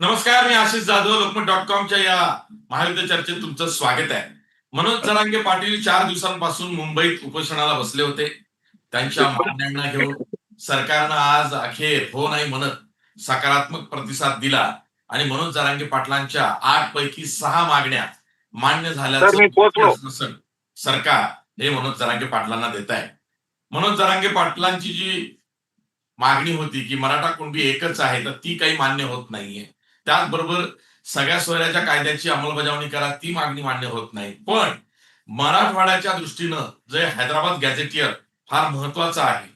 नमस्कार मी आशिष जाधव लोकमत डॉट कॉमच्या या महायुद्ध चर्चेत तुमचं स्वागत आहे. मनोज जरांगे पाटील चार दिवसांपासून मुंबईत उपोषणाला बसले होते. त्यांच्या मागण्यांना घेऊन सरकारनं आज अखेर हो नाही म्हणत सकारात्मक प्रतिसाद दिला आणि मनोज जरांगे पाटलांच्या आठ पैकी सहा मागण्या मान्य. झाल्याचं सरकार हे मनोज जरांगे पाटलांना देत आहे. मनोज जरांगे पाटलांची जी मागणी होती की मराठा कुणबी एकच आहे तर ती काही मान्य होत नाहीये. त्याचबरोबर सगळ्या सोयऱ्याच्या कायद्याची अंमलबजावणी करा ती मागणी मान्य होत नाही. पण मराठवाड्याच्या दृष्टीनं जे हैदराबाद गॅझेटियर फार महत्त्वाचा आहे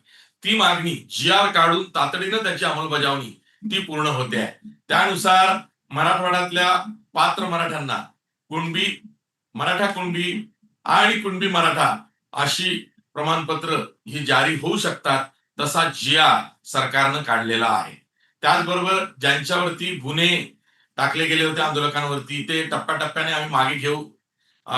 ती मागणी जी आर काढून तातडीनं त्याची अंमलबजावणी ती पूर्ण होते. आहे त्यानुसार मराठवाड्यातल्या पात्र मराठ्यांना कुणबी मराठा कुणबी आणि कुणबी मराठा अशी प्रमाणपत्र ही जारी होऊ शकतात तसा जी आर सरकारनं काढलेला आहे. त्याचबरोबर ज्यांच्यावरती गुन्हे टाकले गेले होते आंदोलकांवरती ते टप्प्याटप्प्याने आम्ही मागे घेऊ.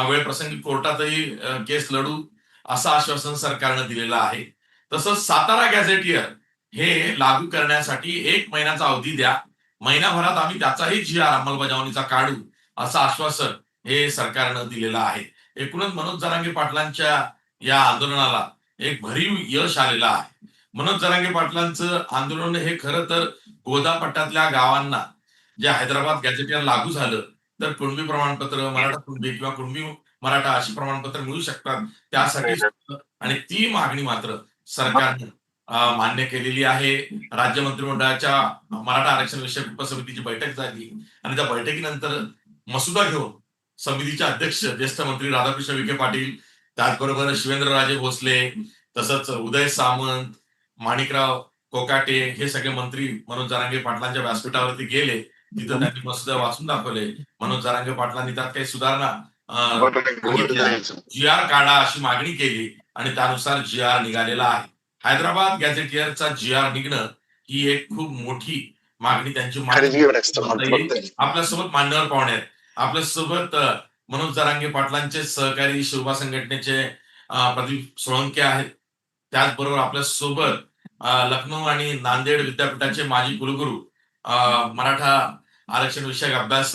वेळप्रसंगी कोर्टातही केस लढू असं आश्वासन सरकारनं दिलेलं आहे. तसंच सातारा गॅझेटियर हे लागू करण्यासाठी एक महिन्याचा अवधी द्या. महिनाभरात आम्ही त्याचाही जी आर अंमलबजावणीचा काढू असं आश्वासन हे सरकारनं दिलेलं आहे. एकूणच मनोज जरांगे पाटलांच्या या आंदोलनाला एक भरीव यश आलेलं आहे. मनोज जरांगे पाटलांचं आंदोलन हे खरं तर गोदापट्ट्यातल्या गावांना जे हैदराबाद गॅझेटियर लागू झालं तर कुणबी प्रमाणपत्र मराठा कुणबी किंवा कुणबी मराठा अशी प्रमाणपत्र मिळू शकतात. त्यासाठी आणि ती मागणी मात्र सरकारने मान्य केलेली आहे. राज्य मंत्रिमंडळाच्या मराठा आरक्षण विषयक उपसमितीची बैठक झाली आणि त्या बैठकीनंतर मसुदा घेऊन समितीचे अध्यक्ष ज्येष्ठ मंत्री राधाकृष्ण विखे पाटील त्याचबरोबर शिवेंद्रराजे भोसले तसंच उदय सामंत माणिकराव कोकाटे हे सगळे मंत्री मनोज जरांगे पाटलांच्या व्यासपीठावरती गेले. तिथं त्यांनी मसुदा वाचून दाखवले. मनोज जरांगे पाटलांनी त्यात काही सुधारणा जी आर काढा अशी मागणी केली आणि त्यानुसार जी आर निघालेला आहे. हैदराबाद गॅझेटियरचा जी आर निघणं ही एक खूप मोठी मागणी त्यांची मागणी आपल्यासोबत मान्यवर पाहुणे आहेत. आपल्यासोबत अ, मनोज जरांगे पाटलांचे सहकारी शिवबा संघटनेचे प्रदीप सोळंके आहेत. त्याचबरोबर आपल्यासोबत अ, लखनौ आणि नांदेड विद्यापीठाचे माजी कुलगुरू मराठा आरक्षण विषयक अभ्यास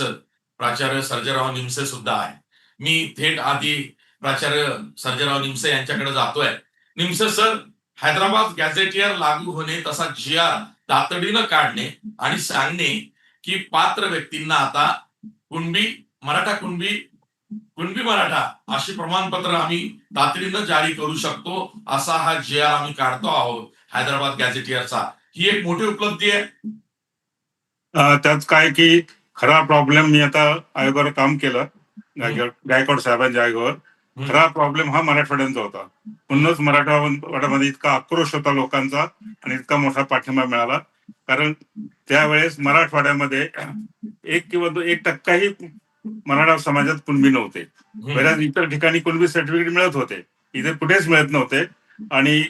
प्राचार्य सर्जराव निमसे सुद्धा आहे. मी थेट आधी प्राचार्य सर्जराव निमसे यांच्याकडे जातोय. निमसे सर हैदराबाद गॅझेटियर लागू होणे तसा जी आर तातडीनं काढणे आणि सांगणे की पात्र व्यक्तींना आता कुणबी मराठा कुणबी कुणबी मराठा अशी प्रमाणपत्र आम्ही तातडीनं जारी करू शकतो असा हा जी आर आम्ही काढतो आहोत. हैदराबाद गॅझेटियरचा ही एक मोठी उपलब्धी आहे त्यात काय की खरा प्रॉब्लेम मी आता आयोगावर काम केलं. गायकवाड साहेबांच्या आयोगावर. खरा प्रॉब्लेम हा मराठवाड्यांचा होता. म्हणूनच मराठवाड्यामध्ये इतका आक्रोश होता लोकांचा आणि इतका मोठा पाठिंबा मिळाला. कारण त्यावेळेस मराठवाड्यामध्ये एक किंवा एक टक्काही मराठा समाजात कुणबी नव्हते. बऱ्याच इतर ठिकाणी कुणबी सर्टिफिकेट मिळत होते. इथे कुठेच मिळत नव्हते. आणि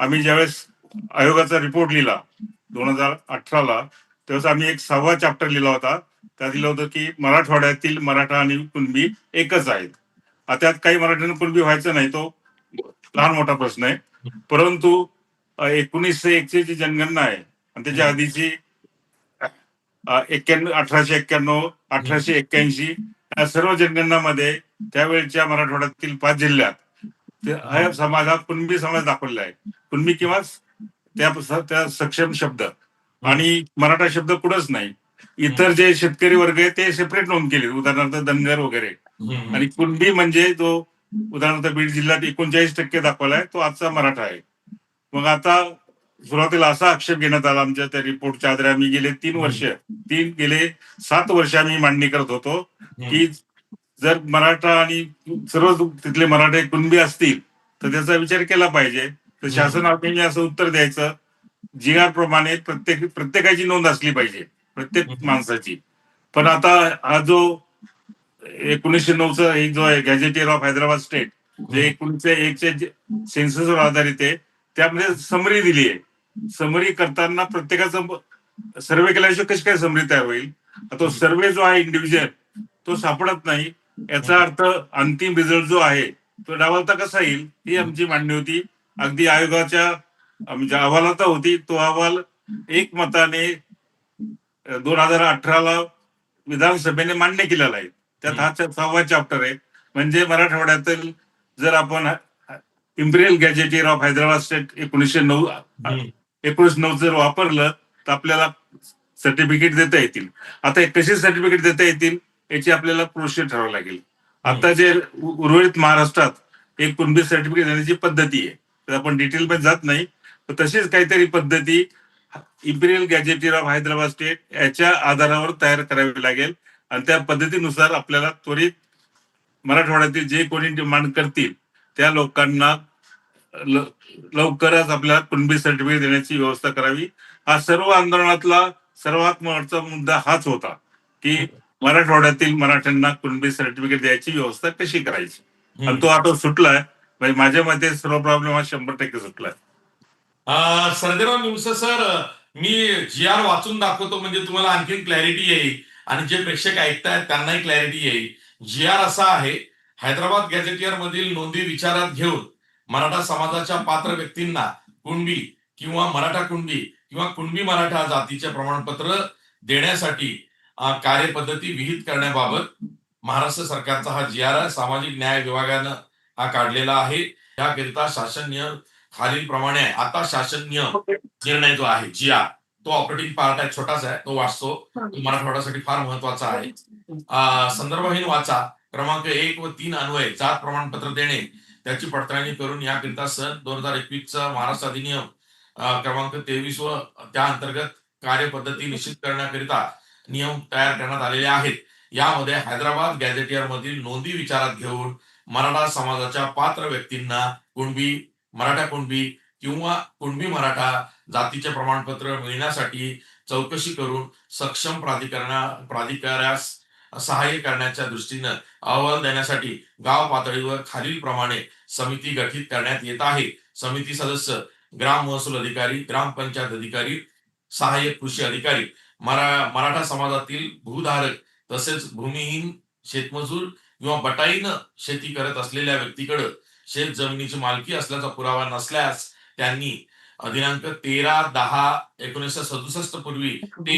आम्ही ज्यावेळेस आयोगाचा रिपोर्ट लिहिला. दोन हजार अठराला. तेव्हा आम्ही एक सहावा चॅप्टर लिहिला होता. त्यात लिहिलं होतं की मराठवाड्यातील मराठा आणि कुणबी एकच आहेत. आता त्यात काही मराठ्यांना कुणबी व्हायचं नाही तो लहान मोठा प्रश्न आहे. परंतु एकोणीसशे एकशे जी जनगणना आहे. आणि त्याच्या आधीची एक्क्याण्णव अठराशे एक्क्याण्णव अठराशे एक्क्याऐंशी या सर्व जनगणनामध्ये त्यावेळच्या मराठवाड्यातील पाच जिल्ह्यात समाज हा कुणबी समाज दाखवलेला आहे. कुणबी किंवा त्या त्या सक्षम शब्द. आणि मराठा शब्द कुठंच नाही. इतर जे शेतकरी वर्ग आहे ते सेपरेट नोंद केले. उदाहरणार्थ धनगर वगैरे. आणि कुणबी म्हणजे जो उदाहरणार्थ बीड जिल्ह्यात एकोणचाळीस टक्के दाखवलाय तो आजचा मराठा आहे. मग आता सुरुवातीला असा आक्षेप घेण्यात आला आमच्या त्या रिपोर्टच्या आधारे. आम्ही गेले तीन वर्ष. तीन गेले सात वर्ष आम्ही मांडणी करत होतो की जर मराठा आणि सर्व तिथले मराठे कुणबी असतील तर त्याचा विचार केला पाहिजे. तर शासनाने असं उत्तर द्यायचं. जी आर प्रमाणे प्रत्येक प्रत्येकाची नोंद असली पाहिजे. प्रत्येक माणसाची. पण आता हा जो एकोणीसशे नऊचा एक जो आहे गॅझेटियर ऑफ हैदराबाद स्टेट जे एकोणीसशे एकचे सेन्ससवर आधारित आहे त्यामध्ये समरी दिली आहे. समरी करताना प्रत्येकाचं सर्वे केल्याशिवाय कशी काय समरी तयार होईल? तो सर्वे जो आहे इंडिव्हिज्युअल तो सापडत नाही. याचा अर्थ अंतिम रिझल्ट जो आहे तो डावलता कसा येईल? ही आमची मांडणी होती. अगदी आयोगाच्या म्हणजे अहवालात होती तो अहवाल एक मताने दोन हजार अठराला विधानसभेने मान्य केलेला आहे. त्यात हा सहावा चॅप्टर आहे. म्हणजे मराठवाड्यातील जर आपण imperial gazetteer of Hyderabad state एकोणीसशे नऊ एकोणीस नऊ जर वापरलं तर आपल्याला सर्टिफिकेट देता येतील. आता कसे सर्टिफिकेट देता येतील याची आपल्याला प्रोसिजर ठरावं लागेल. आता जे उर्वरित महाराष्ट्रात एक कुणबी सर्टिफिकेट देण्याची पद्धती आहे. तर आपण डिटेल मध्ये जात नाही. तर तशीच काहीतरी पद्धती imperial gazetteer of Hyderabad state याच्या आधारावर तयार करावी लागेल. आणि त्या पद्धतीनुसार आपल्याला त्वरित मराठवाड्यातील जे कोणी डिमांड करतील त्या लोकांना लवकरच आपल्याला कुणबी सर्टिफिकेट देण्याची व्यवस्था करावी. हा सर्व आंदोलनातला सर्वात महत्त्वाचा मुद्दा हाच होता की मराठवाड्यातील मराठ्यांना कुणबी सर्टिफिकेट द्यायची व्यवस्था कशी करायची? आणि तो आता सुटलाय. म्हणजे माझ्या मते सर्व प्रॉब्लेम हा शंभर टक्के सुटला. अं, सर्जेराव सर मी जी आर वाचून दाखवतो म्हणजे तुम्हाला आणखी क्लॅरिटी येईल. आणि जे प्रेक्षक ऐकतायत त्यांनाही क्लॅरिटी येईल. जी आर असा आहे हैदराबाद गॅझेटियर मधील नोंदी विचारात घेऊन मराठा समाजाच्या पात्र व्यक्तींना कुणबी किंवा मराठा कुणबी किंवा कुणबी मराठा जातीचे प्रमाणपत्र देण्यासाठी कार्यपद्धती विहित करण्याबाबत महाराष्ट्र सरकारचा हा जी आर सामाजिक न्याय विभागानं हा काढलेला आहे. याकरिता शासन नियम खालील प्रमाणे आहे. आता शासन नियम निर्णय जो आहे जी आर तो ऑपरेटिंग पार्ट आहे छोटासा आहे तो वाचतो. तो मराठवाड्यासाठी फार महत्त्वाचा आहे. संदर्भहीन वाचा क्रमांक एक व तीन अन्वये जात प्रमाणपत्र देणे त्याची पडताळणी करून याकरिता सन दोन हजार एकवीसचा महाराष्ट्र अधिनियम क्रमांक तेवीस व त्या अंतर्गत कार्यपद्धती निश्चित करण्याकरिता नियम तयार करण्यात आलेले आहेत. यामध्ये हैदराबाद गॅझेटियर मधील नोंदी विचारात घेऊन मराठा समाजाच्या पात्र व्यक्तींना कुणबी मराठा कुणबी किंवा कुणबी मराठा जातीचे प्रमाणपत्र मिळण्यासाठी चौकशी करून सक्षम प्राधिकरणा प्राधिकाऱ्यास सहाय्य करण्याच्या दृष्टीनं अहवाल देण्यासाठी गाव पातळीवर खालीलप्रमाणे समिती गठीत करण्यात येत आहे. समिती सदस्य ग्राम महसूल अधिकारी ग्रामपंचायत अधिकारी सहाय्यक कृषी अधिकारी मरा मराठा समाजातील भूधारक तसेच भूमिहीन शेतमजूर किंवा बटाईनं शेती करत असलेल्या व्यक्तीकडे शेत जमिनीची मालकी असल्याचा पुरावा नसल्यास त्यांनी दिनांक तेरा दहा एकोणीसशे सदुसष्ट पूर्वी ते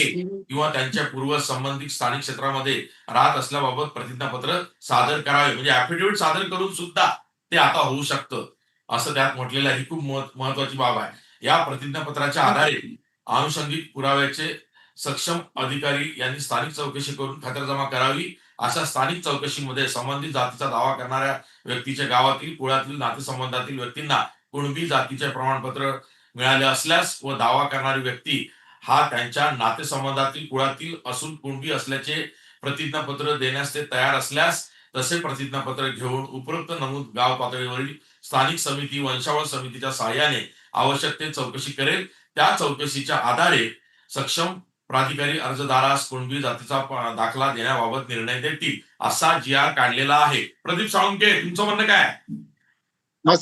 किंवा त्यांच्या पूर्व संबंधित स्थानिक क्षेत्रामध्ये राहत असल्याबाबत प्रतिज्ञापत्र सादर करावे. म्हणजे ऍफिडेव्हिट सादर करून सुद्धा ते आता होऊ शकतं असं त्यात म्हटलेलं आहे. ही खूप महत्वाची बाब आहे. या प्रतिज्ञापत्राच्या आधारे आनुषंगिक पुराव्याचे सक्षम अधिकारी यांनी स्थानिक चौकशी करून खातरजमा करावी. अशा स्थानिक चौकशीमध्ये संबंधित जातीचा दावा करणाऱ्या व्यक्तीच्या गावातील कुळातील नातेसंबंधातील व्यक्तींना कुणबी जातीचे प्रमाणपत्र मिळाले असल्यास व दावा करणारी व्यक्ती हा त्यांच्या नातेसंबंधातील कुळातील असून कुणबी असल्याचे प्रतिज्ञापत्र देण्यास ते तयार असल्यास तसे प्रतिज्ञापत्र घेऊन उपरोक्त नमूद गाव पातळीवरील स्थानिक समिती वंशावळ समितीच्या सहाय्याने आवश्यक ते चौकशी करेल. त्या चौकशीच्या आधारे सक्षम प्राधिकारी अर्जदारास कुणबी जातीचा दाखला देण्याबाबत निर्णय देतील असा जी आर काढलेला आहे. प्रदीप साळुंके तुमचं म्हणणं काय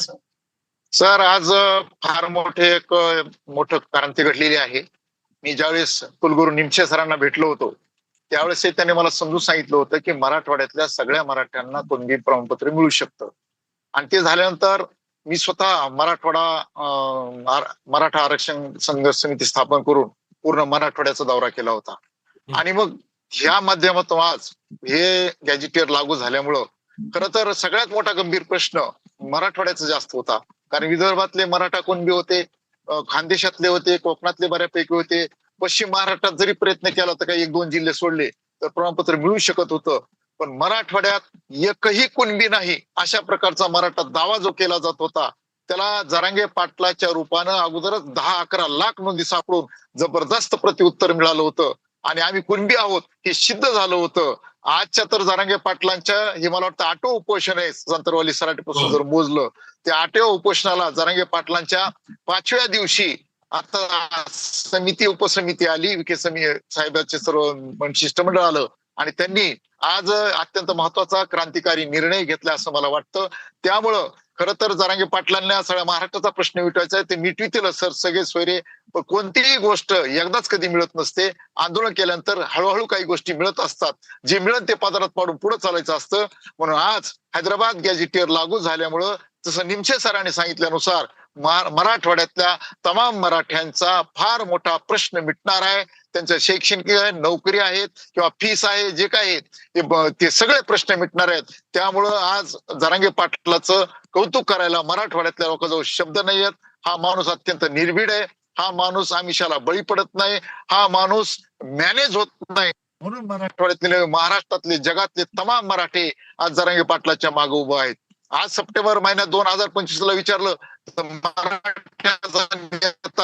सर. आज फार मोठे एक अ, मोठं क्रांती घडलेली आहे. मी ज्यावेळेस कुलगुरू निमशे सरांना भेटलो होतो त्यावेळेस त्यांनी मला समजून सांगितलं होतं की मराठवाड्यातल्या सगळ्या मराठ्यांना कुणबी प्रमाणपत्र मिळू शकतं. आणि ते झाल्यानंतर मी स्वतः मराठवाडा मराठा आरक्षण संघर्ष समिती स्थापन करून पूर्ण मराठवाड्याचा दौरा केला होता. आणि मग ह्या माध्यमातून आज हे गॅजेटियर लागू झाल्यामुळं खर तर सगळ्यात मोठा गंभीर प्रश्न मराठवाड्याचा जास्त होता. कारण विदर्भातले मराठा कुणबी होते खानदेशातले होते कोकणातले बऱ्यापैकी होते पश्चिम महाराष्ट्रात जरी प्रयत्न केला तर काही एक दोन जिल्हे सोडले तर प्रमाणपत्र मिळू शकत होतं. पण मराठवाड्यात एकही कुणबी नाही अशा प्रकारचा मराठा दावा जो केला जात होता त्याला जरांगे पाटलाच्या रूपानं अगोदरच दहा अकरा लाख नोंदी सापडून जबरदस्त प्रत्युत्तर मिळालं होतं. आणि आम्ही कुणबी आहोत हे सिद्ध झालं होतं. आजच्या तर जरांगे पाटलांच्या हे मला वाटतं आठवं उपोषण आहे संतरवाली सराटीपासून हो. जर मोजलं त्या आठव्या उपोषणाला जरांगे पाटलांच्या पाचव्या दिवशी आता समिती उपसमिती आली विखे समी साहेबांचे सर्व शिष्टमंडळ आलं. आणि त्यांनी आज अत्यंत महत्त्वाचा क्रांतिकारी निर्णय घेतला असं मला वाटतं. त्यामुळं खर तर जरांगे पाटलांना सगळ्या महाराष्ट्राचा प्रश्न मिटवायचा आहे. ते मिटवितील सर सगळे सोयरे. पण कोणतीही गोष्ट एकदाच कधी मिळत नसते. आंदोलन केल्यानंतर हळूहळू काही गोष्टी मिळत असतात. जे मिळत ते पदारात पाडून पुढे चालायचं असतं. म्हणून आज हैदराबाद गॅजेटियर लागू झाल्यामुळं जसं निमशे सरांनी सांगितल्यानुसार मराठवाड्यातल्या तमाम मराठ्यांचा फार मोठा प्रश्न मिटणार आहे. त्यांच्या शैक्षणिक आहे नोकरी आहेत किंवा फीस आहे जे काय ते ते सगळे प्रश्न मिटणार आहेत. त्यामुळं आज जरांगे पाटलाचं कौतुक करायला मराठवाड्यातल्या लोकांजवळ शब्द नाही आहेत हा माणूस अत्यंत निर्भीड आहे. हा माणूस आमिषाला बळी पडत नाही. हा माणूस मॅनेज होत नाही. म्हणून मराठवाड्यातले महाराष्ट्रातले जगातले तमाम मराठे आज जरांगे पाटलाच्या मागे उभं आहेत. आज सप्टेंबर महिन्यात दोन हजार पंचवीस ला विचारलं तर मराठ्याचा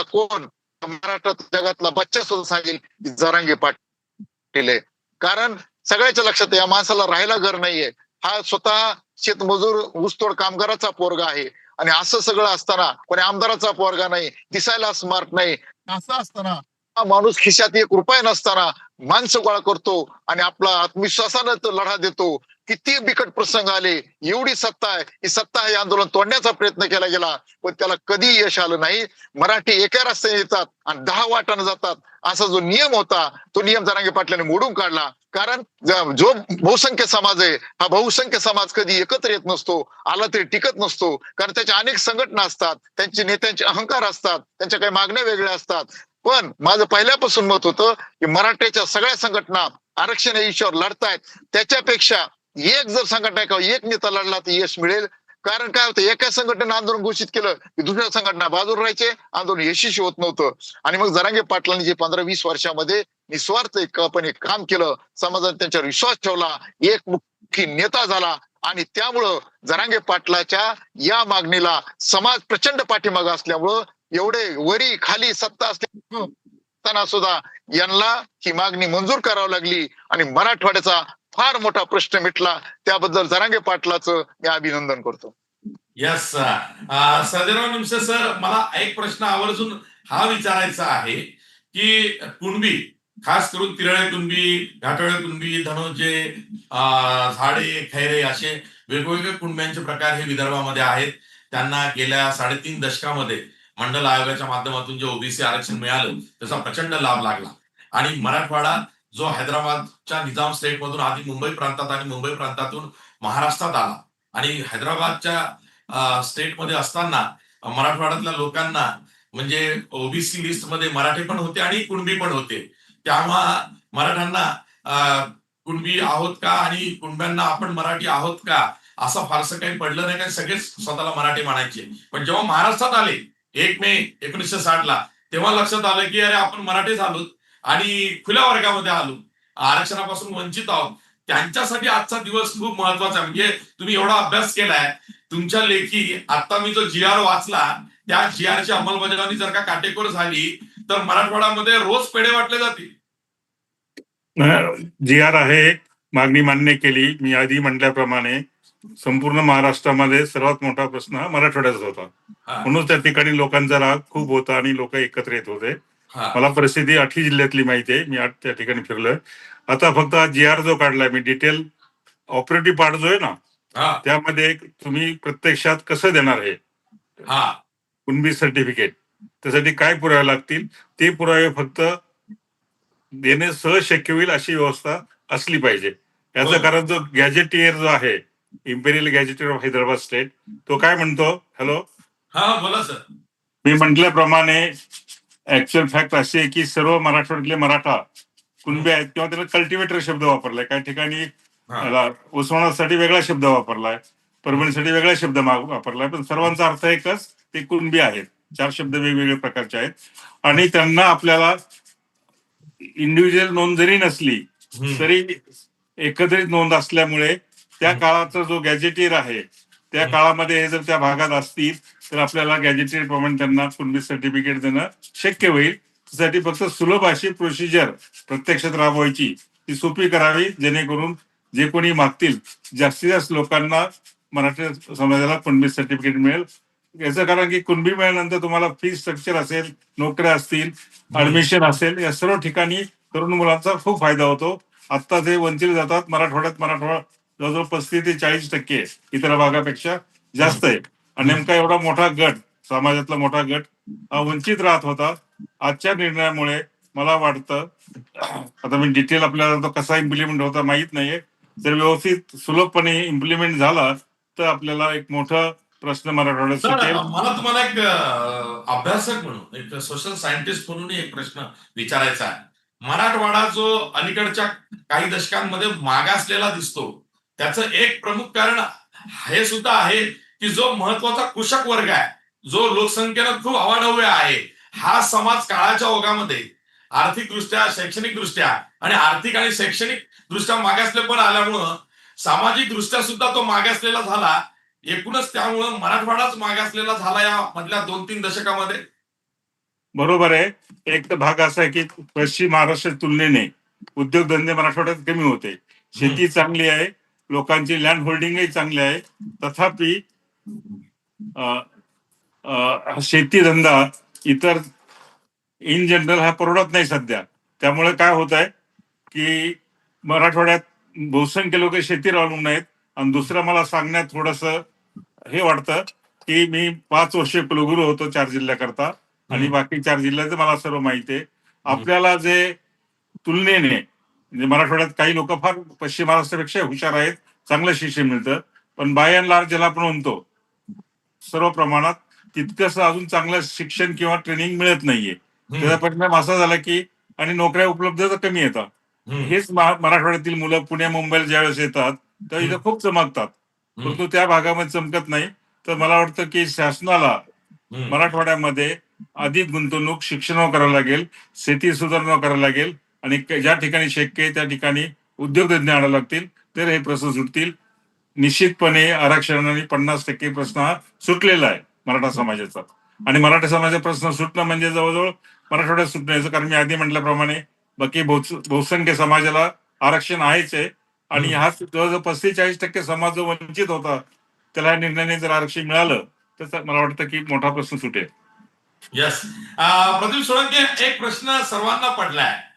कोण? महाराष्ट्रात जगातला बच्चा सुद्धा सांगेल जरांगे पाटील कारण सगळ्याच्या लक्षात या माणसाला राहायला घर नाहीये. हा स्वतः शेतमजूर ऊसतोड कामगाराचा पोरगा आहे. आणि असं सगळं असताना कोणी आमदाराचा पोरगा नाही दिसायला स्मार्ट नाही. असं असताना हा माणूस खिशात एक रुपया नसताना माणसं गोळा करतो आणि आपला आत्मविश्वासानं लढा देतो. किती बिकट प्रसंग आले एवढी सत्ता आहे. ही सत्ता हे आंदोलन तोडण्याचा प्रयत्न केला गेला पण त्याला कधी यश आलं नाही. मराठी एका रस्त्याने येतात आणि दहा वाटाने जातात. असा जो नियम होता तो नियम जरांगे पाटलाने मोडून काढला. कारण जो बहुसंख्य समाज आहे हा बहुसंख्य समाज कधी एकत्र येत नसतो आला तरी टिकत नसतो. कारण त्याच्या अनेक संघटना असतात त्यांचे नेत्यांचे अहंकार असतात त्यांच्या काही मागण्या वेगळ्या असतात. पण माझं पहिल्यापासून मत होतं की मराठ्याच्या सगळ्या संघटना आरक्षण या विषयावर लढतायत. त्याच्यापेक्षा एक जर संघटना एक नेता लढला तर यश मिळेल. कारण काय होतं एका संघटनेनं आंदोलन घोषित केलं की दुसऱ्या संघटना बाजूला राहायचे आंदोलन यशस्वी होत नव्हतं. आणि मग जरांगे पाटलांनी जे पंधरा वीस वर्षामध्ये निस्वार्थपणे काम केलं समाजाने त्यांच्यावर विश्वास ठेवला एक मुखी नेता झाला. आणि त्यामुळं जरांगे पाटलाच्या या मागणीला समाज प्रचंड पाठीमाग असल्यामुळं एवढे वरी खाली सत्ता असल्या सुद्धा यांना ही मागणी मंजूर करावी लागली. आणि मराठवाड्याचा फार मोठा प्रश्न मिटला. त्याबद्दल जरांगे पाटलाचं मी अभिनंदन करतो. यस सर निमसे सर मला एक प्रश्न आवर्जून हा विचारायचा आहे की कुणबी खास करून तिरळे कुणबी घाटळे कुणबी धनोजे झाडे खैरे असे वेगवेगळे कुणब्यांचे प्रकार हे विदर्भामध्ये आहेत. त्यांना गेल्या साडेतीन दशकामध्ये मंडल आयोगाच्या माध्यमातून जे ओबीसी आरक्षण मिळालं त्याचा प्रचंड लाभ लागला. आणि मराठवाडा जो हैदराबादच्या निजाम स्टेट मधून आधी मुंबई प्रांतात आणि मुंबई प्रांतातून महाराष्ट्रात आला. आणि हैदराबादच्या स्टेटमध्ये असताना मराठवाड्यातल्या लोकांना म्हणजे ओबीसी लिस्टमध्ये मराठी पण होते आणि कुणबी पण होते. तेव्हा मराठ्यांना कुणबी आहोत का आणि कुणब्यांना आपण मराठी आहोत का असं फारसं काही पडलं नाही. कारण सगळेच स्वतःला मराठी म्हणायचे. पण जेव्हा महाराष्ट्रात आले एक मे एकोणीसशे साठ ला तेव्हा लक्षात आलं की अरे आपण मराठी झालो आणि खुल्या वर्गामध्ये आलो. आरक्षणापासून वंचित आहोत. त्यांच्यासाठी आजचा दिवस खूप महत्त्वाचा आहे. म्हणजे तुम्ही एवढा अभ्यास केलाय. तुमच्या लेखी आता मी जो जी आर वाचला त्या जी आर ची अंमलबजावणी जर का काटेकोर झाली तर मराठवाड्यामध्ये रोज पेढे वाटले जातील. जी आर आहे मागणी मान्य केली. मी आधी म्हटल्याप्रमाणे संपूर्ण महाराष्ट्रामध्ये सर्वात मोठा प्रश्न हा मराठवाड्याचा होता. म्हणून त्या ठिकाणी लोकांचा राग खूप होता आणि लोक एकत्र येत होते. मला परिस्थिती आठही जिल्ह्यातली माहिती आहे. मी आठ त्या ठिकाणी फिरलोय. आता फक्त जी आर जो काढलाय मी डिटेल ऑपरेटिव्ह पार्ट जो आहे ना त्यामध्ये तुम्ही प्रत्यक्षात कसं देणार आहे? हा, कुणबी सर्टिफिकेट त्यासाठी काय पुरावे लागतील? ते पुरावे फक्त देणे सहज शक्य होईल अशी व्यवस्था असली पाहिजे. याचं. कारण जो गॅजेटियर जो आहे imperial gazetteer of Hyderabad state तो काय म्हणतो? हॅलो हा बोला सर मी म्हटल्याप्रमाणे ऍक्च्युअल फॅक्ट अशी आहे की सर्व मराठवाड्यातले मराठा कुणबे आहेत किंवा त्याला कल्टिवेटर शब्द वापरलाय. काही ठिकाणी उस्मानासाठी वेगळा शब्द वापरलाय परभणीसाठी वेगळा शब्द वापरलाय पण सर्वांचा अर्थ एकच ते कुणबी आहेत. चार शब्द वेगवेगळे प्रकारचे आहेत. आणि त्यांना आपल्याला इंडिव्हिज्युअल नोंद जरी नसली तरी एकत्रित नोंद असल्यामुळे त्या. काळाचा जो गॅजेटियर आहे त्या. काळामध्ये हे जर त्या भागात असतील तर आपल्याला गॅजेटियर प्रमाणे त्यांना कुणबी सर्टिफिकेट देणं शक्य होईल. त्यासाठी फक्त सुलभ अशी प्रोसिजर प्रत्यक्षात राबवायची ती सोपी करावी जेणेकरून जे कोणी मागतील जास्तीत जास्त लोकांना मराठी समाजाला कुणबी सर्टिफिकेट मिळेल. याचं कारण की कुणबी मिळाल्यानंतर तुम्हाला फी स्ट्रक्चर असेल नोकऱ्या असतील ऍडमिशन असेल या सर्व ठिकाणी तरुण मुलांचा खूप फायदा होतो. आता ते वंचित जातात मराठवाड्यात मराठवाडा जवळजवळ पस्तीस ते चाळीस टक्के इतर भागापेक्षा जास्त आहे आणि नेमका एवढा मोठा गट समाजातला मोठा गट हा वंचित राहत होता आजच्या निर्णयामुळे मला वाटतं आता मी डिटेल आपल्याला तो कसा इम्प्लिमेंट होता माहीत नाहीये. जर व्यवस्थित सुलभपणे इम्प्लिमेंट झाला तर आपल्याला एक मोठा प्रश्न मराठवाड्यात सुटेल. मला तुम्हाला एक अभ्यासक म्हणून एक सोशल सायंटिस्ट म्हणून एक प्रश्न विचारायचा आहे. मराठवाडा जो अलीकडच्या काही दशकांमध्ये मागासलेला दिसतो त्याचं एक प्रमुख कारण हे सुद्धा आहे की जो महत्त्वाचा कृषक वर्ग आहे जो लोकसंख्येनं खूप अवाढव्य आहे हा समाज काळाच्या ओघामध्ये आर्थिकदृष्ट्या शैक्षणिकदृष्ट्या आणि आर्थिक आणि शैक्षणिक दृष्ट्या मागासले पण आल्यामुळं सामाजिक दृष्ट्या सुद्धा तो मागासलेला झाला एकूणच त्यामुळं मराठवाडाच मागासलेला झाला या मधल्या दोन तीन दशकामध्ये. बरोबर आहे. एक तर भाग असा आहे की पश्चिम महाराष्ट्र तुलनेने उद्योगधंदे मराठवाड्यात कमी होते. शेती चांगली आहे. लोकांची लँड होल्डिंगही चांगली आहे. तथापि शेती धंदा इतर इन जनरल हा परवडत नाही सध्या. त्यामुळे काय होत आहे की मराठवाड्यात बहुसंख्य लोक शेतीवर अवलंबून आहेत आणि दुसरं मला सांगण्यात थोडस हे वाटतं की मी पाच वर्ष कुलगुरू होतो चार जिल्ह्याकरता. आणि बाकी चार जिल्ह्याचं मला सर्व माहिती आहे. आपल्याला जे तुलनेने म्हणजे मराठवाड्यात काही लोक फार पश्चिम महाराष्ट्रापेक्षा हुशार आहेत चांगलं शिक्षण मिळतं पण बाय अँड लार्ज ज्याला आपण म्हणतो सर्व प्रमाणात तितकंसं अजून चांगलं शिक्षण किंवा ट्रेनिंग मिळत नाहीये. त्याचा परिणाम असा झाला की आणि नोकऱ्या उपलब्ध कमी येतात. हेच मराठवाड्यातील मुलं पुणे मुंबईला ज्यावेळेस येतात तर इथं खूप चमकतात. परंतु त्या भागामध्ये चमकत नाही. तर मला वाटतं की शासनाला. मराठवाड्यामध्ये अधिक गुंतवणूक शिक्षणावर करावं लागेल शेती सुधारणा करावं लागेल आणि ज्या ठिकाणी शक्य आहे त्या ठिकाणी उद्योगधंदे आणावे लागतील तर हे प्रश्न सुटतील. निश्चितपणे आरक्षणाने पन्नास टक्के प्रश्न हा सुटलेला आहे मराठा समाजाचा. आणि मराठा समाजाचा प्रश्न सुटणं म्हणजे जवळजवळ मराठवाड्यात सुटणं याचं कारण मी आधी म्हटल्याप्रमाणे बाकी बहु- बहुसंख्य समाजाला आरक्षण आहेच आहे. आणि हा जवळजवळ पस्तीस चाळीस टक्के समाज जो वंचित होता त्याला या निर्णयाने जर आरक्षण मिळालं तर मला वाटतं की मोठा प्रश्न सुटेल. यस प्रदीप सोळंके एक प्रश्न सर्वांना पडलाय.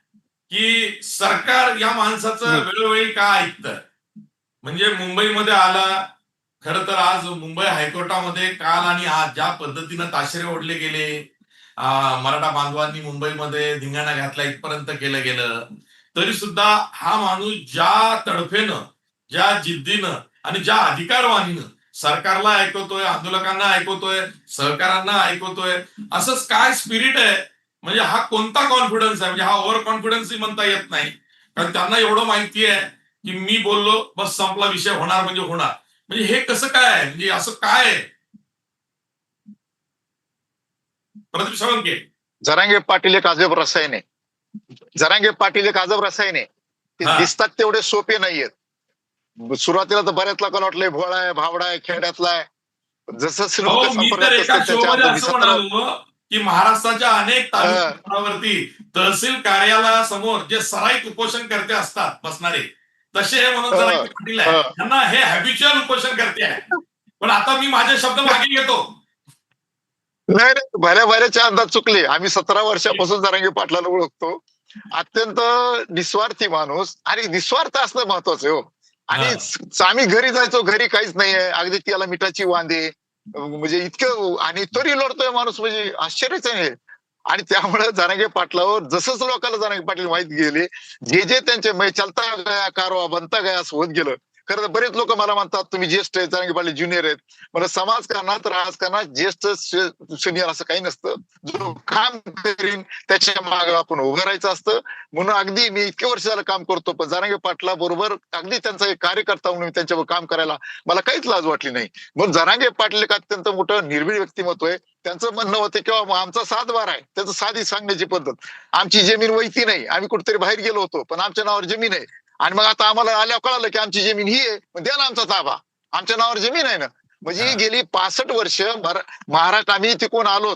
की सरकार या माणसाचं वेळोवेळी का ऐकतं? म्हणजे मुंबईमध्ये आला खर तर आज मुंबई हायकोर्टामध्ये काल आणि आज ज्या पद्धतीनं ताशेरे ओढले गेले मराठा बांधवांनी मुंबईमध्ये धिंगाणा घातला इथपर्यंत केलं गेलं तरी सुद्धा हा माणूस ज्या तडफेनं ज्या जिद्दीनं आणि ज्या अधिकारवाणीनं सरकारला ऐकवतोय आंदोलकांना ऐकवतोय सहकारांना ऐकवतोय असंच काय स्पिरिट आहे म्हणजे हा कोणता कॉन्फिडन्स आहे? म्हणजे हा ओव्हर कॉन्फिडन्सही म्हणता येत नाही. कारण त्यांना एवढं माहिती आहे की मी बोललो बस संपला विषय होणार म्हणजे होणार. म्हणजे हे कसं काय आहे? म्हणजे असं काय आहे? प्रदीप सावंके जरांगे पाटील एक अजब रसायन आहे. जरांगे पाटील एक अजब रसायन आहे. ते. दिसतात तेवढे सोपे नाहीयेत. सुरुवातीला तर बऱ्याच लोकांना वाटलंय भोळा आहे भावडा आहे खेड्यातला आहे. जसं की महाराष्ट्राच्या अनेक तालुक्यावरती तहसील कार्यालयासमोर जे सराईत उपोषण करते असतात बसणारे तसे हे म्हणून हा. पाटील आहे. त्यांना हे हॅबिच्युअल उपोषण करते आहे. पण आता मी माझे शब्द मागे घेतो. नाही नाही भल्या भल्याचे अंदाज चुकले. आम्ही सतरा वर्षापासून जरांगे पाटलाला ओळखतो. अत्यंत निस्वार्थी माणूस आणि निस्वार्थ असणं महत्वाचं आहे हो. आणि आम्ही घरी जायचो घरी काहीच नाहीये. अगदी त्याला मिठाची वांदे म्हणजे इतकं आणि तरी लढतोय माणूस म्हणजे आश्चर्यच आहे. आणि त्यामुळे जरांगे पाटलावर जसंच लोकांना जरांगे पाटील माहीत गेले जे जे त्यांचे म्हणजे चलता गया कारवा बनता गया असं होत गेलं. खरं तर बरेच लोक मला म्हणतात तुम्ही ज्येष्ठ आहेत जरांगे पाटील ज्युनियर आहेत. मला समाजकारणात राजकारणात ज्येष्ठ सिनियर असं काही नसतं. जो काम करीन त्याच्या माग आपण उभं राहायचं असतं. म्हणून अगदी मी इतके वर्ष झालं काम करतो पण जरांगे पाटला बरोबर अगदी त्यांचा एक कार्यकर्ता म्हणून मी त्यांच्यावर काम करायला मला काहीच लाज वाटली नाही. म्हणून जरांगे पाटील एक अत्यंत मोठं निर्भीड व्यक्तिमत्व आहे. त्यांचं म्हणणं होतं किंवा आमचा आमचा सातबार आहे. त्याचं साधी सांगण्याची पद्धत. आमची जमीन वैती नाही. आम्ही कुठेतरी बाहेर गेलो होतो पण आमच्या नावावर जमीन आहे. आणि मग आता आम्हाला आल्यावर कळालं की आमची जमीन ही आहे द्या ना आमचा ताबा. आमच्या नावावर जमीन आहे ना. म्हणजे हा. गेली पासष्ट वर्ष महाराष्ट्र आम्ही तिकडून आलो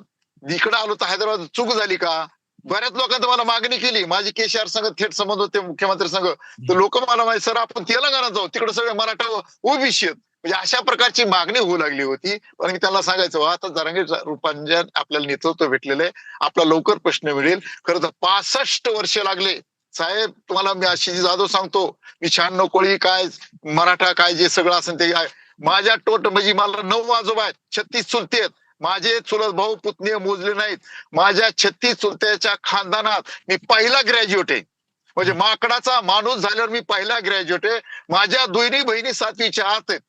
इकडे आलो तर हैदराबाद चूक झाली का? बऱ्याच लोकांनी मला मागणी केली. माझी केसीआर संघ थेट संबंध होते मुख्यमंत्री संघ. तर लोक मला माहिती सर आपण तेलंगणात जाऊ. तिकडे सगळे मराठा ओबीसी आहेत. म्हणजे अशा प्रकारची मागणी होऊ लागली होती. पण मी त्यांना सांगायचं "वा, आता जरांगे रूपांजन आपल्याला नेतृत्व भेटलेलं आहे. आपला लवकर प्रश्न मिळेल. खरं तर पासष्ट वर्ष लागले. साहेब तुम्हाला मी अशी जाधव सांगतो मी शहाण्णव कोळी काय मराठा काय जे सगळं असेल ते. माझ्या टोट म्हणजे मला नऊ आजोबा आहेत छत्तीस चुलते आहेत. माझे चुलत भाऊ पुतणे मोजले नाहीत. माझ्या छत्तीस चुलत्याच्या खानदानात मी पहिला ग्रॅज्युएट आहे. म्हणजे माकडाचा माणूस झाल्यावर मी पहिला ग्रॅज्युएट आहे. माझ्या दोन्ही बहिणी सातवीच्या आत आहेत.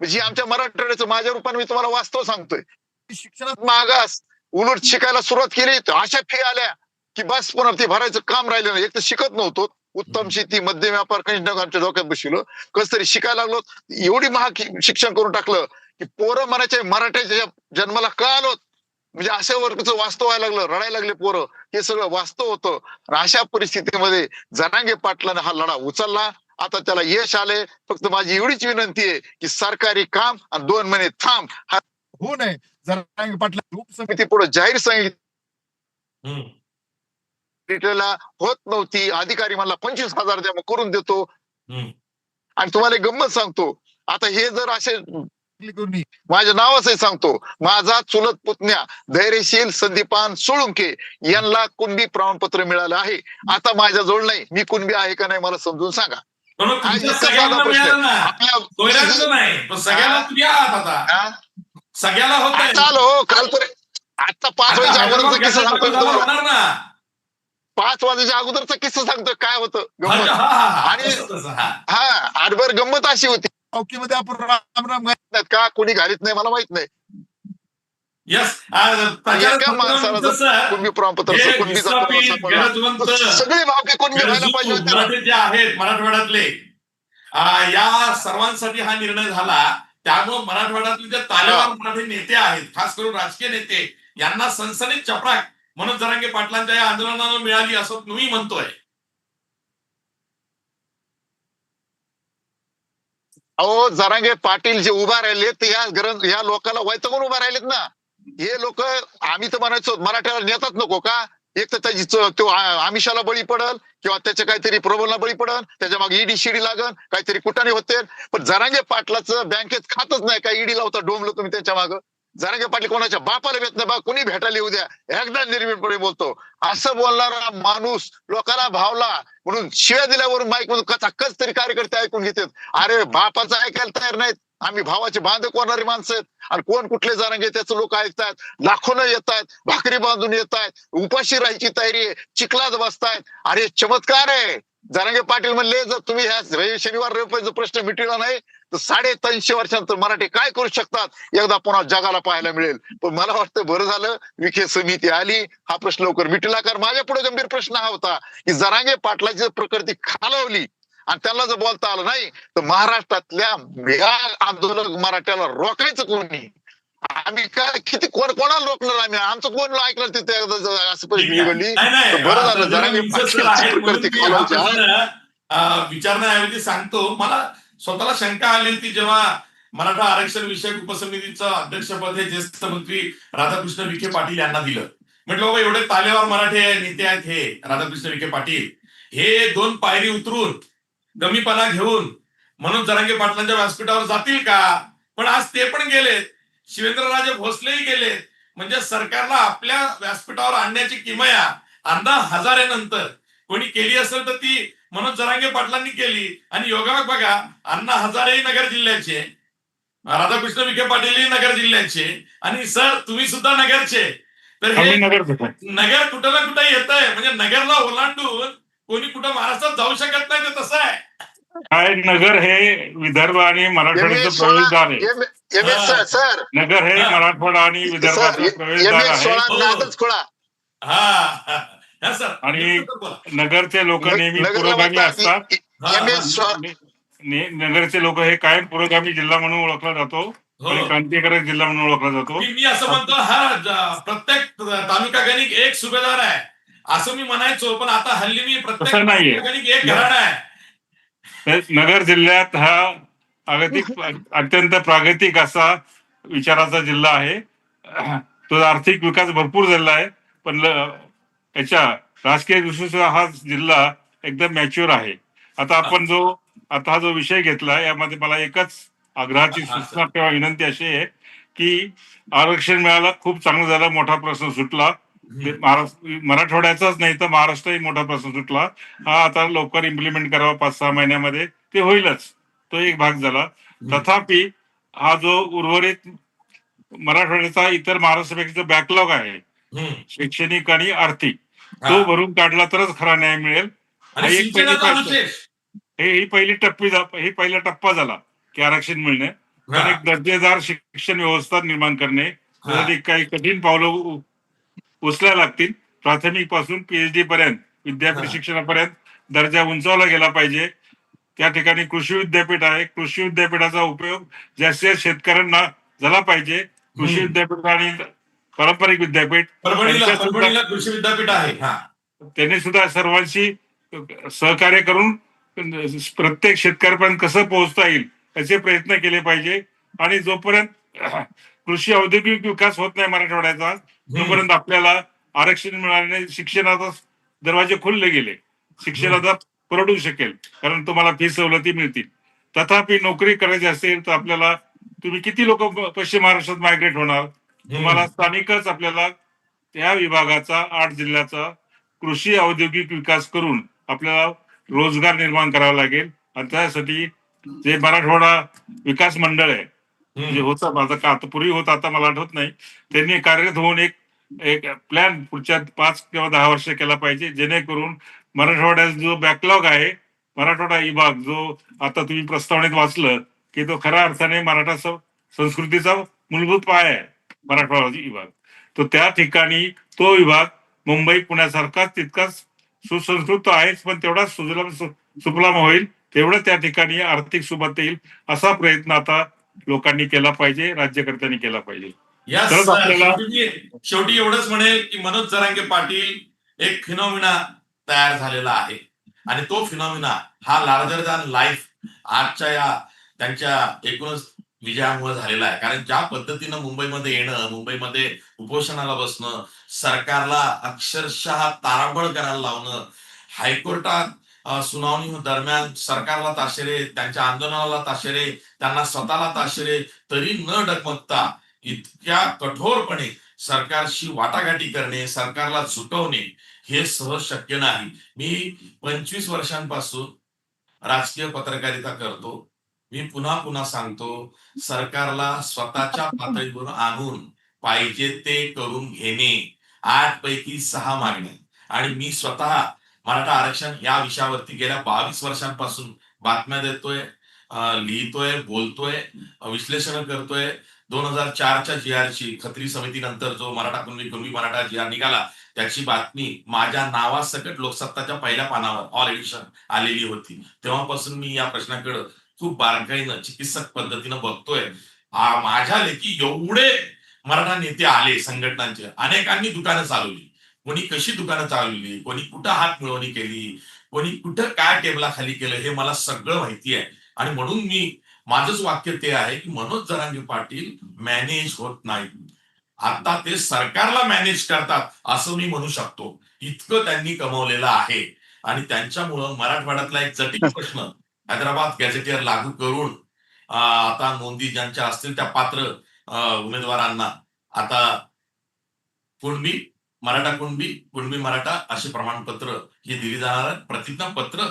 म्हणजे आमच्या मराठवाड्याचं माझ्या रूपाने मी तुम्हाला वास्तव सांगतोय. शिक्षणात मागास उलट शिकायला सुरुवात केली अशा फी आल्या. की बस पुन्हा ते भरायचं काम राहिलं नाही. एक तर शिकत नव्हतो. उत्तम शेती मध्यम व्यापार आमच्या डोक्यात बसलो कस तरी शिकायला लागलो. एवढी महाग शिक्षण करून टाकलं की पोरं म्हणायचे मराठ्याच्या जन्माला का आलो म्हणजे अशा वर्गाचं वास्तव व्हायला लागलं रडायला लागले पोरं. हे सगळं वास्तव होतं. आणि अशा परिस्थितीमध्ये जनांगे पाटलाने हा लढा उचलला. आता त्याला यश आले फक्त माझी एवढीच विनंती आहे की सरकारी काम आणि दोन महिने थांब. हा होऊ नये जनांगे पाटला उपसमिती पुढे जाहीर सांगितलं. रिटेलला होत नव्हती. अधिकारी मला पंचवीस हजार द्या मग करून देतो. आणि तुम्हाला एक गंमत सांगतो. आता हे जर असे माझ्या नावाचंही सांगतो. माझा चुलत पुतण्या धैर्यशील संदीपान सोळुंके यांना कुणबी प्रमाणपत्र मिळालं आहे. आता माझ्या जवळ नाही. मी कुणबी आहे का नाही मला समजून सांगा. हा सगळ्याला तुम्ही आहात आता? सगळ्याला होत आलो हो. काल तर आता पाच वाजेच्या अगोदरचा किस्सा सांगतोय तुम्हाला. होणार ना. पाच वाजेच्या अगोदरचा किस्सा सांगतोय काय होतं? गंमत. हा, हा, हा. आणि- हा. आडबर गंमत अशी होती. चौकीमध्ये आपण राम राम घालीत नाहीत का? कोणी घालीत नाही मला माहीत नाही. एका माणसाला कुणबी प्रमाणपत्र सगळे भावके कुणबी व्हायला पाहिजे गरजू होते ना. मराठी जे आहेत मराठवाड्यातले. आ, या सर्वांसाठी हा निर्णय झाला. त्यामुळे मराठवाड्यातले जे तालेबान मराठी नेते आहेत खास करून राजकीय नेते यांना सनसनीत चपराक मनोज जरांगे पाटलांच्या या आंदोलनानं मिळाली असं मी म्हणतोय. अहो जरांगे पाटील जे उभा राहिले ते या ग्रंथ या लोकांना वैतगून उभा राहिलेत ना. हे लोक आम्ही तर म्हणायचो मराठ्याला नेतात नको का? एक तर त्याची तो आमिषाला बळी पडल किंवा त्याच्या काहीतरी प्रबलला बळी पडल त्याच्यामागे ईडी शिडी लागल काहीतरी कुटाने होते. पण जरांगे पाटलाचं बँकेत खातच नाही का? ईडी लावता डोंबलो तुम्ही त्याच्या मागं. जरांगे पाटील कोणाच्या बापाला भेट नाही बा कोणी भेटायला येऊ द्या. एकदा निर्मितपणे बोलतो. असं बोलणारा माणूस लोकांना भावला म्हणून शिव्या दिल्यावर माईक म्हणून कचाकच तरी कार्यकर्ते ऐकून घेतात. अरे बापाचं ऐकायला तयार नाहीत. आम्ही भावाचे बांधक होणारी माणसं आहेत. आणि कोण कुठले जरांगे त्याचं लोक ऐकतात. लाखोनं येतात भाकरी बांधून येतात. उपाशी राहायची तयारी आहे. चिखलात बसतायत. अरे चमत्कार आहे. जरांगे पाटील म्हणले जर तुम्ही ह्या रवि- शनिवार रविवारचा प्रश्न मिटवला नाही तर साडेतीनशे वर्षांतर मराठी काय करू शकतात? एकदा पुन्हा जगाला पाहायला मिळेल. पण मला वाटतं बरं झालं. विखे समिती आली. हा प्रश्न लवकर मिटला कारण माझ्या पुढे गंभीर प्रश्न हा होता की जरांगे पाटलाची जर प्रकृती खालावली आणि त्यांना जर बोलता आलं नाही तर महाराष्ट्रातल्या या आंदोलक मराठ्याला रोखायचं कोणी आम्ही काय किती कोण कोणाला रोखणार आम्ही आमचं कोण ऐकणार तिथे एकदा असं परिस्थिती घडली बरं झालं, आता जरा मी विंचर सर पाठीमागची आहेत म्हणून प्रकृती मी खालावची. प्रश्न, अ, विचारण्याऐवजी सांगतो. मला स्वतःला शंका आली होती जेव्हा मराठा आरक्षण विषयक उपसमितीचं अध्यक्षपद हे ज्येष्ठ मंत्री राधाकृष्ण विखे पाटील यांना दिलं. म्हटलं बाबा एवढे तालेवार मराठे नेते आहेत हे राधाकृष्ण विखे पाटील. हे दोन पायरी उतरून गमीपणा घेऊन म्हणून जरांगे पाटलांच्या व्यासपीठावर जातील का? पण आज ते पण गेलेत. शिवेंद्रराजे भोसलेही गेलेत. म्हणजे सरकारला आपल्या व्यासपीठावर आणण्याची किमया अण्णा हजारेनंतर. कोणी केली असेल तर ती मनोज जरांगे पाटलांनी केली. आणि योगायोग बघा अण्णा हजारेही नगर जिल्ह्याचे. राधाकृष्ण विखे पाटीलही नगर जिल्ह्याचे. आणि सर तुम्ही सुद्धा नगरचे. तर हे नगर कुठं? ना कुठं येत आहे म्हणजे नगरला ओलांडून कोणी कुठं महाराष्ट्रात जाऊ शकत नाही ते तसं आहे. काय नगर हे विदर्भ आणि मराठवाड्याचं प्रवेशद्वार आहे. एम एस हा. सर. नगर हे हा. मराठवाडा आणि विदर्भाचं प्रवेशद्वार आहे. सोळा हो. आणि-. नगरचे लोक नेहमी पुरोगामी असतात. नगरचे लोक हे कायम पुरोगामी जिल्हा म्हणून ओळखला जातो. हो. आणि क्रांतिकारक जिल्हा म्हणून ओळखला जातो. मी मी असं म्हणतो हा प्रत्येक तालुका गणिक एक सुभेदार आहे. असं मी म्हणायचो पण आता हल्ली मी प्रत्येक तसं नाहीये. तालुका गणिक एक घराणा आहे. तर नगर जिल्ह्यात हा अगतिक अत्यंत प्रागतिक असा विचाराचा जिल्हा आहे. तो आर्थिक विकास भरपूर झालेला आहे. पण याच्या राजकीय दृष्टीचा हा जिल्हा एकदम मॅच्युअर आहे. आता आपण जो आता हा जो विषय घेतला यामध्ये मला एकच आग्रहाची सूचना किंवा विनंती अशी आहे की आरक्षण मिळालं खूप चांगलं झालं मोठा प्रश्न सुटला. महाराष्ट्र मराठवाड्याचाच नाही तर महाराष्ट्रही मोठा प्रश्न सुटला. हा आता लवकर इम्प्लिमेंट करावा पाच सहा महिन्यामध्ये ते होईलच. तो एक भाग झाला. तथापि हा जो उर्वरित मराठवाड्याचा इतर महाराष्ट्रापेक्षा बॅकलॉग आहे शैक्षणिक आणि आर्थिक. तो भरून काढला तरच खरा न्याय मिळेल. हा हे पहिली टप्पी ही पहिला टप्पा झाला की आरक्षण मिळणे. एक दर्जेदार शिक्षण व्यवस्था निर्माण करणे. त्यासाठी काही कठीण पावलं उ- उचलायला लागतील. प्राथमिकपासून पीएचडी पर्यंत विद्यापीठ. शिक्षणापर्यंत दर्जा उंचावला गेला पाहिजे. त्या ठिकाणी कृषी विद्यापीठ आहे. कृषी विद्यापीठाचा उपयोग जास्तीत जास्त शेतकऱ्यांना झाला पाहिजे. कृषी. विद्यापीठ आणि पारंपरिक विद्यापीठ कृषी विद्यापीठ आहे हा. त्यांनी सुद्धा सर्वांशी सहकार्य करून प्रत्येक शेतकऱ्यापर्यंत कसं पोहोचता येईल याचे प्रयत्न केले पाहिजे. आणि जोपर्यंत कृषी औद्योगिक विकास होत नाही मराठवाड्याचा तोपर्यंत आपल्याला आरक्षण मिळाल्याने शिक्षणाचा दरवाजे खुलले गेले. शिक्षण आता परवडू शकेल कारण तुम्हाला फी सवलती मिळतील. तथापि नोकरी करायची असेल तर आपल्याला तुम्ही किती लोक पश्चिम महाराष्ट्रात मायग्रेट होणार? तुम्हाला स्थानिकच आपल्याला त्या विभागाचा आठ जिल्ह्याचा कृषी औद्योगिक विकास करून आपल्याला रोजगार निर्माण करावा लागेल. आणि त्यासाठी जे मराठवाडा विकास मंडळ आहे हम्म. जे होतं माझं का आता पूर्वी होतं आता मला आठवत नाही. त्यांनी कार्यरत होऊन एक एक प्लॅन पुढच्या पाच किंवा दहा वर्ष केला पाहिजे जेणेकरून मराठवाड्यात जो बॅकलॉग आहे मराठवाडा विभाग जो आता तुम्ही प्रस्तावनेत वाचलं की तो खऱ्या अर्थाने मराठा संस्कृतीचा मूलभूत पाय आहे. मराठवाडा विभाग तो त्या ठिकाणी तो विभाग मुंबई पुण्यासारखाच तितकाच सुसंस्कृत आहेच पण तेवढाच सुजलाम सुफलाम होईल तेवढं त्या ठिकाणी आर्थिक सुबत्ता येईल असा प्रयत्न आता लोकांनी केला पाहिजे राज्यकर्त्यांनी केला पाहिजे. आपल्याला- शेवटी एवढंच म्हणेल की मनोज जरांगे पाटील एक फिनॉमिना तयार झालेला आहे आणि तो फिनॉमिना हा लार्जर दॅन लाईफ आजच्या या त्यांच्या एकूणच विजयामुळे झालेला आहे. कारण ज्या पद्धतीनं मुंबईमध्ये येणं मुंबईमध्ये उपोषणाला बसणं सरकारला अक्षरशः ताराबळ करायला लावणं हायकोर्टात सुनावणी दरम्यान सरकारला ताशेरे त्यांच्या आंदोलनाला ताशेरे त्यांना स्वतःला ताशेरे तरी न डगमगता इतक्या कठोरपणे सरकारशी वाटाघाटी करणे सरकारला झुटवणे हे सहज शक्य नाही. मी पंचवीस वर्षांपासून राजकीय पत्रकारिता करतो. मी पुन्हा पुन्हा सांगतो सरकारला स्वतःच्या पातळीवर आणून पाहिजे ते करून घेणे आठ पैकी सहा मागण्या. आणि मी स्वतः मराठा आरक्षण या विषयावरती गेल्या बावीस वर्षांपासून बातम्या देतोय लिहितोय बोलतोय विश्लेषण करतोय. दोन हजार चारच्या जी आरची खत्री समितीनंतर जो मराठा कुणबी कुणबी मराठा जी आर निघाला त्याची बातमी माझ्या नावासकट लोकसत्ताच्या पहिल्या पानावर ऑल एडिशन आलेली होती. तेव्हापासून मी या प्रश्नाकडे खूप बारकाईनं चिकित्सक पद्धतीनं बघतोय. माझ्या लेखी एवढे मराठा नेते आले संघटनांचे. अनेकांनी दुकानं चालवली. कोणी कशी दुकानं चालवली? कोणी कुठं हात मिळवणी केली? कोणी कुठं काय टेबलाखाली केलं? हे मला सगळं माहिती आहे. आणि म्हणून मी माझंच वाक्य ते आहे की मनोज जरांगे पाटील मॅनेज होत नाही आता ते सरकारला मॅनेज करतात असं मी म्हणू शकतो. इतकं त्यांनी कमवलेलं आहे. आणि त्यांच्यामुळं मराठवाड्यातला एक जटिल प्रश्न हैदराबाद गॅझेटियर लागू करून आता नोंदी ज्यांच्या असतील त्या पात्र उमेदवारांना. आता कुणबी मराठा कुणबी कुणबी मराठा असे प्रमाणपत्र हे दिली जाणार आहेत. प्रतिज्ञापत्र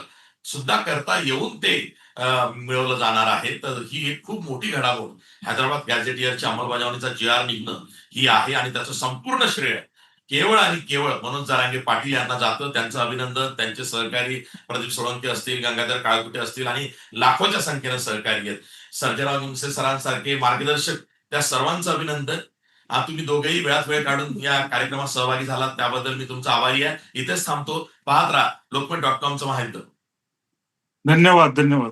सुद्धा करता येऊन ते मिळवलं जाणार आहे. तर ही एक खूप मोठी घडामोड. हैदराबाद गॅझेटियरच्या अंमलबजावणीचा जी आर निघणं ही आहे आणि त्याचं संपूर्ण श्रेय केवळ आणि केवळ मनोज जरांगे पाटील यांना जातं. त्यांचं अभिनंदन त्यांचे सहकारी प्रदीप सोळंके असतील गंगाधर काळकुटे असतील आणि लाखोच्या संख्येनं सहकारी आहेत. सर्जेराव निमसे सरांसारखे मार्गदर्शक त्या सर्वांचं अभिनंदन. आ, तुम्ही दोघेही वेळात वेळ काढून या कार्यक्रमात सहभागी झालात. त्याबद्दल मी तुमचा आभारी आहे. इथेच थांबतो. पाहत राहा. लोकमत डॉट कॉमचं माहिती धन्यवाद धन्यवाद.